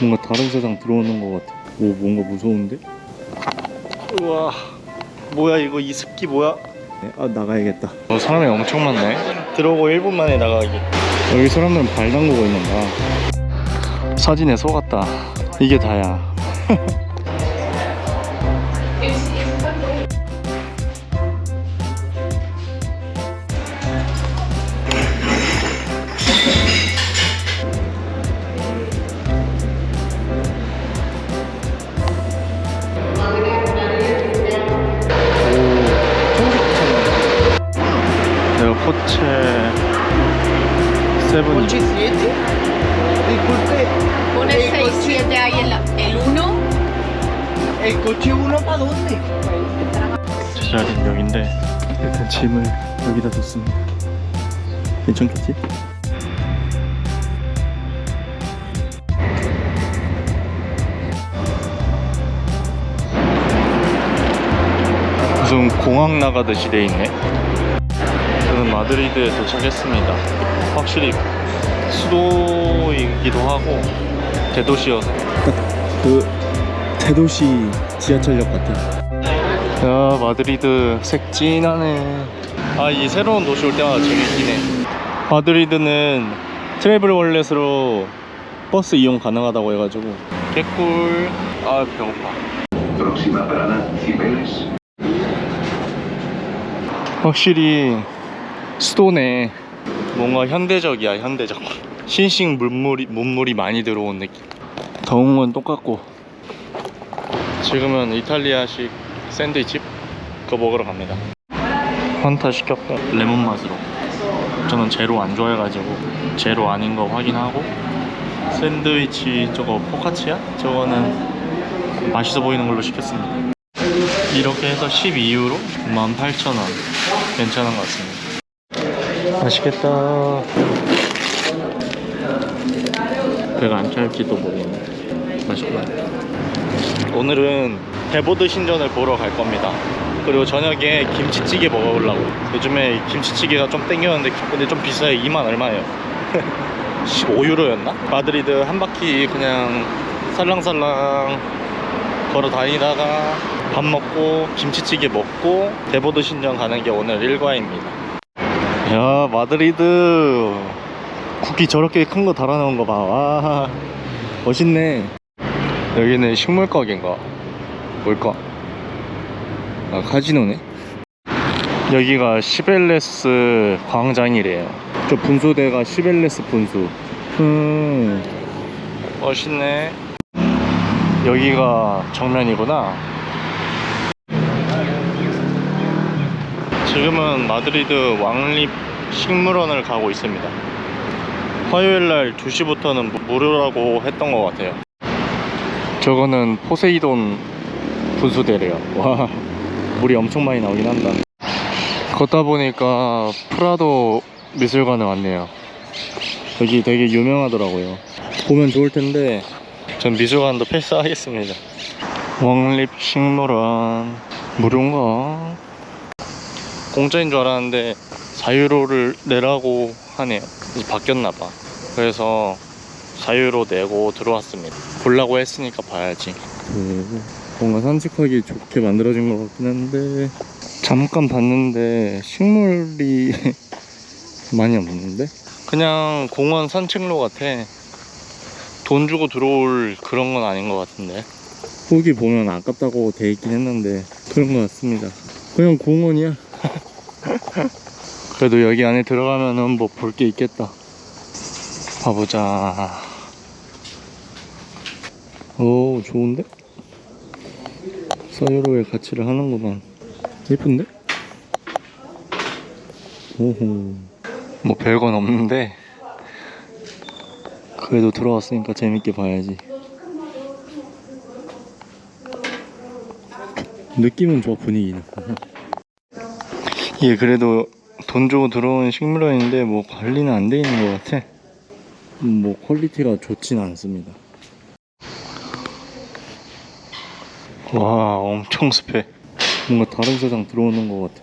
뭔가 다른 세상 들어오는 것 같아. 오, 뭔가 무서운데? 우와 뭐야 이거 이 습기 뭐야? 네, 아, 나가야겠다. 어, 사람이 엄청 많네 들어오고 1분 만에 나가기 여기 사람들은 발 담그고 있는다. 사진에 속았다 이게 다야 뒀습니다. 괜찮겠지? 무슨 공항 나가듯이 돼 있네. 저는 마드리드에 도착했습니다. 확실히 수도이기도 하고 대도시여서 그 대도시 지하철역 같아. 야 마드리드 색 진하네. 아 이 새로운 도시 올 때마다 재밌긴 해. 마드리드는 트래블 월렛으로 버스 이용 가능하다고 해가지고. 개꿀. 아 배고파. 확실히 수도네. 뭔가 현대적이야 현대적. 신식 문물이, 문물이 많이 들어온 느낌. 더운 건 똑같고. 지금은 이탈리아식 샌드위치? 그거 먹으러 갑니다 환타 시켰고 레몬 맛으로. 저는 제로 안 좋아해가지고 제로 아닌 거 확인하고 샌드위치 저거 포카치야? 저거는 맛있어 보이는 걸로 시켰습니다. 이렇게 해서 12유로 18,000원. 괜찮은 것 같습니다. 맛있겠다. 배가 안 찰지도 모르겠네. 맛있구나. 오늘은 대보드 신전을 보러 갈 겁니다 그리고 저녁에 김치찌개 먹어보려고 요즘에 김치찌개가 좀 땡겼는데 근데 좀 비싸요 2만 얼마예요 15유로였나? 마드리드 한 바퀴 그냥 살랑살랑 걸어 다니다가 밥 먹고 김치찌개 먹고 대보드 신전 가는 게 오늘 일과입니다. 야 마드리드 국기 저렇게 큰 거 달아놓은 거 봐. 와 멋있네. 여기는 식물 가게인가? 뭘까? 아 카지노네. 여기가 시벨레스 광장이래요. 저 분수대가 시벨레스 분수. 음, 멋있네. 여기가 정면이구나. 지금은 마드리드 왕립 식물원을 가고 있습니다. 화요일 날 2시부터는 무료라고 했던 것 같아요. 저거는 포세이돈 분수대래요. 와, 물이 엄청 많이 나오긴 한다. 걷다 보니까 프라도 미술관에 왔네요. 여기 되게 유명하더라고요. 보면 좋을 텐데 전 미술관도 패스하겠습니다. 왕립 식물원 무료인가? 공짜인 줄 알았는데 4유로를 내라고 하네요. 바뀌었나봐. 그래서 4유로 내고 들어왔습니다. 보려고 했으니까 봐야지. 그, 뭔가 산책하기 좋게 만들어진 것 같긴 한데 잠깐 봤는데 식물이 많이 없는데? 그냥 공원 산책로 같아. 돈 주고 들어올 그런 건 아닌 것 같은데. 후기 보면 아깝다고 돼 있긴 했는데 그런 것 같습니다. 그냥 공원이야. 그래도 여기 안에 들어가면은 뭐 볼 게 있겠다. 봐보자. 오 좋은데? 사유로의 가치를 하는구만. 예쁜데? 오호. 뭐 별건 없는데 그래도 들어왔으니까 재밌게 봐야지. 느낌은 좋아 분위기는. 이게 그래도 돈 주고 들어온 식물원인데 뭐 관리는 안 돼 있는 것 같아. 뭐 퀄리티가 좋진 않습니다. 와 엄청 습해. 뭔가 다른 세상 들어오는 것 같아.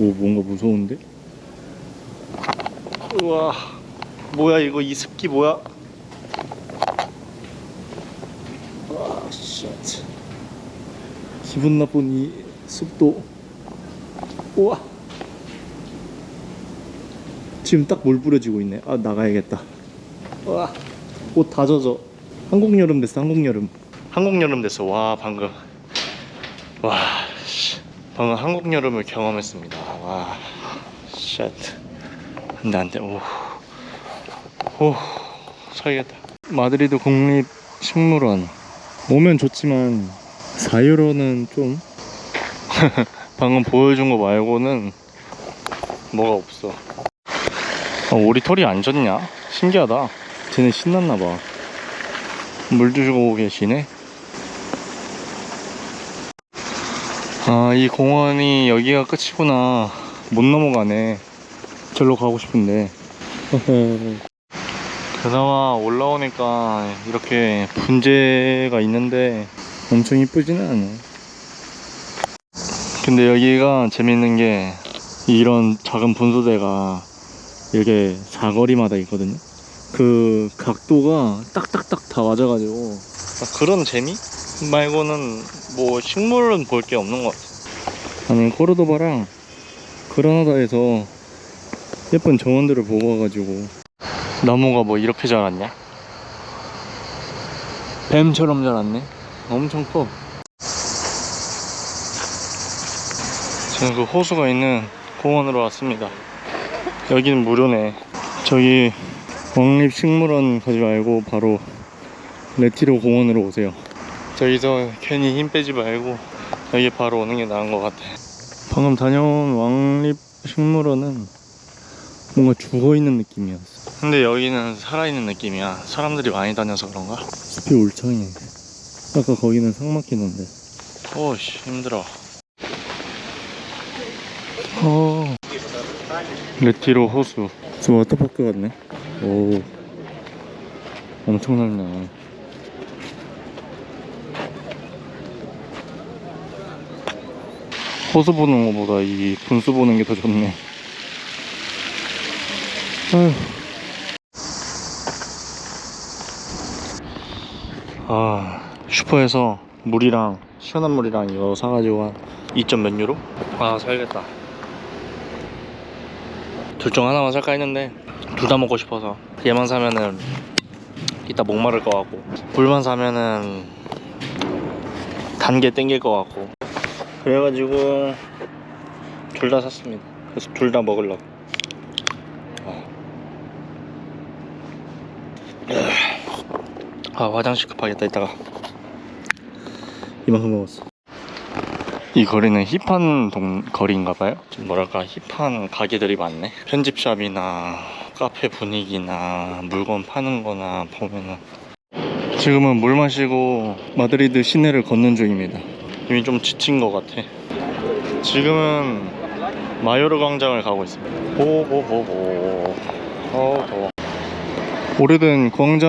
오 뭔가 무서운데? 우와. 뭐야 이거? 이 습기 뭐야? 아, 기분 나쁜 이 습도. 우와. 지금 딱 물 뿌려지고 있네. 아 나가야겠다. 우와. 옷 다 젖어. 한국 여름 됐어 한국 여름. 한국 여름 됐어. 와 방금 와 씨. 방금 한국 여름을 경험했습니다. 와 쉣. 안돼 안돼. 오. 오. 살겠다. 마드리드 국립 식물원. 오면 좋지만 4유로는 좀 방금 보여준 거 말고는 뭐가 없어. 아, 우리 털이 안 졌냐? 신기하다. 쟤네 신났나 봐. 물 주고 계시네. 아, 이 공원이 여기가 끝이구나. 못 넘어가네. 절로 가고 싶은데. 그나마 올라오니까 이렇게 분재가 있는데 엄청 이쁘지는 않아. 근데 여기가 재밌는 게 이런 작은 분수대가 이렇게 사거리마다 있거든요. 그 각도가 딱딱딱 다 맞아가지고 그런 재미 말고는 뭐 식물은 볼 게 없는 것 같아. 아니 코르도바랑 그라나다에서 예쁜 정원들을 보고 와가지고 나무가 뭐 이렇게 자랐냐? 뱀처럼 자랐네. 엄청 커. 저는 그 호수가 있는 공원으로 왔습니다. 여기는 무료네. 저기 왕립식물원 가지 말고 바로 레티로 공원으로 오세요. 저기서 괜히 힘 빼지 말고 여기 바로 오는 게 나은 것 같아. 방금 다녀온 왕립 식물원은 뭔가 죽어있는 느낌이었어. 근데 여기는 살아있는 느낌이야. 사람들이 많이 다녀서 그런가? 숲이 울창해. 아까 거기는 상 막히던데. 오씨 힘들어. 어. 레티로 호수. 저 워터파크 같네. 오. 엄청 넓네. 호수 보는 것보다 이 분수 보는 게 더 좋네. 아휴. 아 슈퍼에서 물이랑 시원한 물이랑 이거 사가지고 한 2점 몇 유로? 아 살겠다 둘 중 하나만 살까 했는데 둘 다 먹고 싶어서 얘만 사면은 이따 목마를 것 같고 물만 사면은 단게 땡길 것 같고 그래가지고 둘 다 샀습니다 그래서 둘 다 먹으려고 아 화장실 급하겠다 이따가 이만큼 먹었어. 이 거리는 힙한 동, 거리인가봐요. 좀 뭐랄까 힙한 가게들이 많네. 편집샵이나 카페 분위기나 물건 파는 거나 보면은 지금은 물 마시고 마드리드 시내를 걷는 중입니다. 이미 좀 지친 것 같아. 지금은 마요르 광장을 가고 있습니다. 호호호호. 어 더워. 오래된 광장을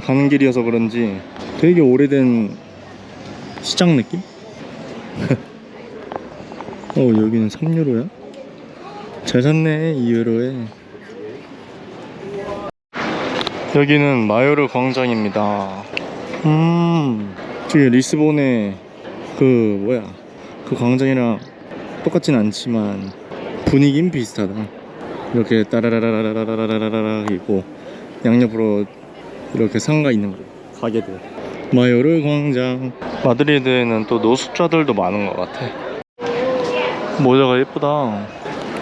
가는 길이어서 그런지 되게 오래된 시장 느낌? 어 여기는 3유로야? 잘 샀네 2유로에 여기는 마요르 광장입니다. 음 저기 리스본의 그 뭐야 그 광장이랑 똑같진 않지만 분위기는 비슷하다. 이렇게 따라라라라라라라라라 있고 양옆으로 이렇게 상가 있는 거 가게들. 마요르 광장. 마드리드에는 또 노숙자들도 많은 것 같아. 모자가 예쁘다.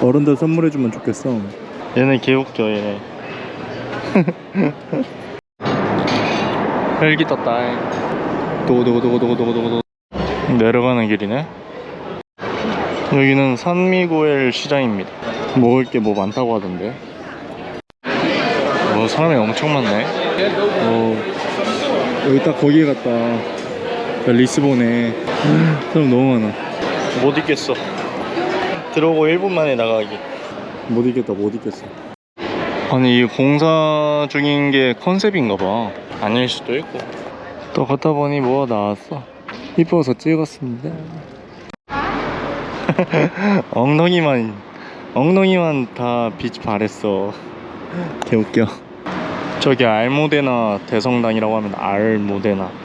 어른들 선물해주면 좋겠어. 얘네 개웃겨 얘네. 헬기 떴다 도도도도도도도 내려가는 길이네 여기는 산미고엘 시장입니다 먹을 게 뭐 많다고 하던데 뭐 사람이 엄청 많네 어, 여기 딱 거기에 갔다 리스본에 사람 너무 많아 못 있겠어 들어오고 1분 만에 나가기 못 있겠다 못 있겠어 아니 이 공사 중인 게 컨셉인가 봐 아닐 수도 있고 또 걷다 보니 뭐가 나왔어 이뻐서 찍었습니다 엉덩이만 엉덩이만 다 빛이 바랬어 개웃겨 저기 알모데나 대성당이라고 하면 알모데나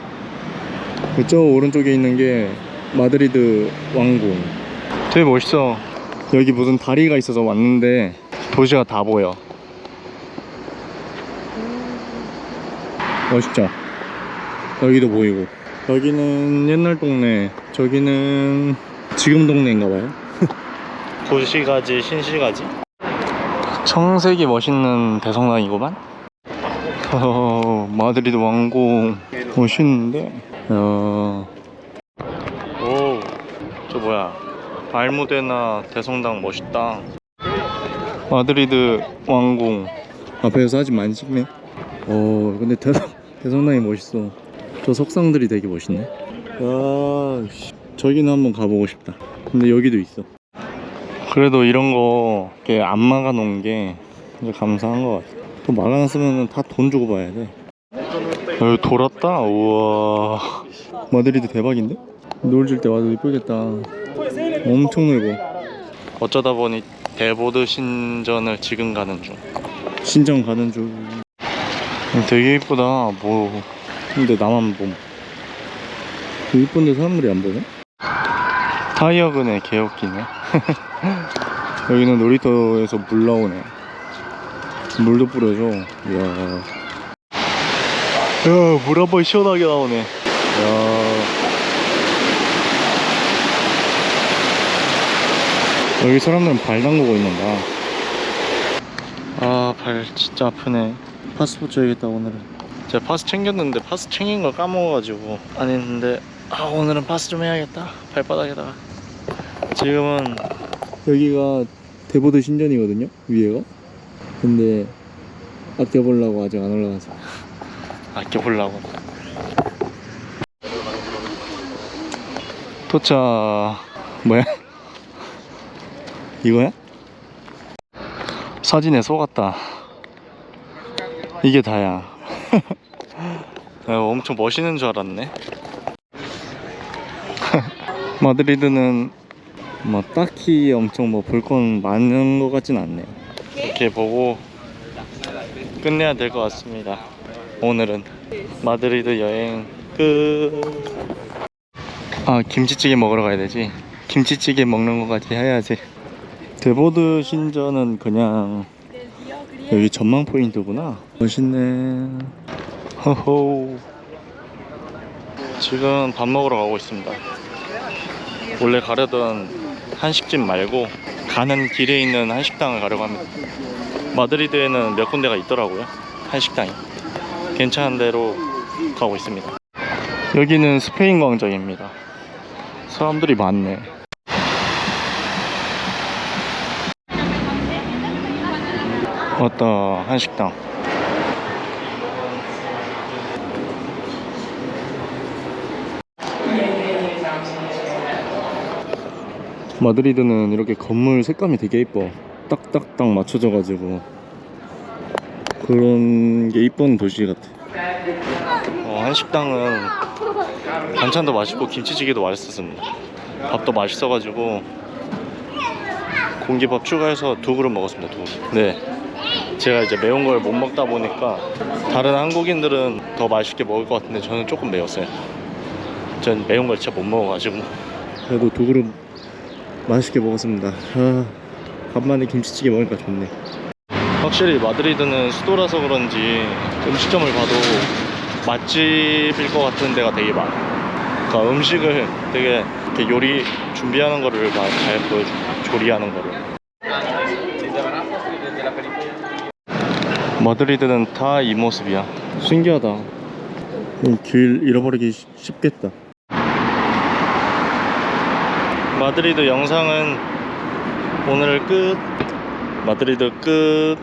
저 오른쪽에 있는 게 마드리드 왕궁. 되게 멋있어. 여기 무슨 다리가 있어서 왔는데 도시가 다 보여. 멋있죠? 여기도 보이고. 여기는 옛날 동네, 저기는 지금 동네인가봐요. 도시가지, 신시가지. 청색이 멋있는 대성당이구만. 어, 마드리드 왕궁 멋있는데. 어. 오, 저 뭐야? 알무데나 대성당 멋있다. 마드리드 왕궁 앞에서 사진 많이 찍네. 어, 근데 대성, 대성당이 멋있어. 저 석상들이 되게 멋있네. 아, 씨. 저기는 한번 가보고 싶다. 근데 여기도 있어. 그래도 이런 거 이렇게 안 막아 놓은 게 이제 감사한 것 같아. 또 막아놨으면 다 돈 주고 봐야 돼. 여기 돌았다. 우와. 마드리드 대박인데? 노을 질 때 와도 이쁘겠다. 엄청 넓어. 어쩌다 보니 대보드 신전을 지금 가는 중. 신전 가는 중. 되게 이쁘다. 뭐. 근데 나만 봄. 이쁜데 사람들이 안 보네? 타이어 그네 개웃기네. 여기는 놀이터에서 물 나오네. 물도 뿌려줘. 이야. 야, 물 한 번 시원하게 나오네. 야. 여기 사람들은 발 담그고 있는다. 아, 발 진짜 아프네. 파스포 줘야겠다, 오늘은. 제가 파스 챙겼는데 파스 챙긴 걸 까먹어가지고 안 했는데 아, 오늘은 파스 좀 해야겠다. 발바닥에다가. 지금은 여기가 대보드 신전이거든요, 위에가. 근데 아껴보려고 아직 안 올라가서. 아껴보려고. 도착. 뭐야? 이거야? 사진에 속았다. 이게 다야. 야, 엄청 멋있는 줄 알았네. 마드리드는 뭐 딱히 엄청 뭐 볼 건 많은 것 같진 않네요. 이렇게 보고 끝내야 될 것 같습니다. 오늘은 마드리드 여행 끝. 아 김치찌개 먹으러 가야 되지. 김치찌개 먹는 거까지 해야지. 데보드 신전은 그냥 여기 전망 포인트구나. 멋있네. 호호. 지금 밥 먹으러 가고 있습니다. 원래 가려던 한식집 말고 가는 길에 있는 한식당을 가려고 합니다. 마드리드에는 몇 군데가 있더라고요. 한식당이. 괜찮은 데로 가고 있습니다. 여기는 스페인 광장입니다. 사람들이 많네. 왔다 한식당. 마드리드는 이렇게 건물 색감이 되게 예뻐. 딱딱딱 맞춰져 가지고 그런 게 이쁜 도시 같아. 어, 한식당은 반찬도 맛있고 김치찌개도 맛있었습니다. 밥도 맛있어 가지고 공기밥 추가해서 두 그릇 먹었습니다. 두 그릇. 네. 제가 이제 매운 걸 못 먹다 보니까 다른 한국인들은 더 맛있게 먹을 것 같은데 저는 조금 매웠어요. 전 매운 걸 진짜 못 먹어가지고. 그래도 두 그릇 맛있게 먹었습니다. 아, 간만에 김치찌개 먹으니까 좋네. 확실히 마드리드는 수도라서 그런지 음식점을 봐도 맛집일 것 같은 데가 되게 많아. 그러니까 음식을 되게 요리 준비하는 거를 막잘 보여줘. 조리하는 거를. 마드리드는 다 이 모습이야. 신기하다. 이길 잃어버리기 쉽- 쉽겠다. 마드리드 영상은 오늘 끝. 마드리드 끝.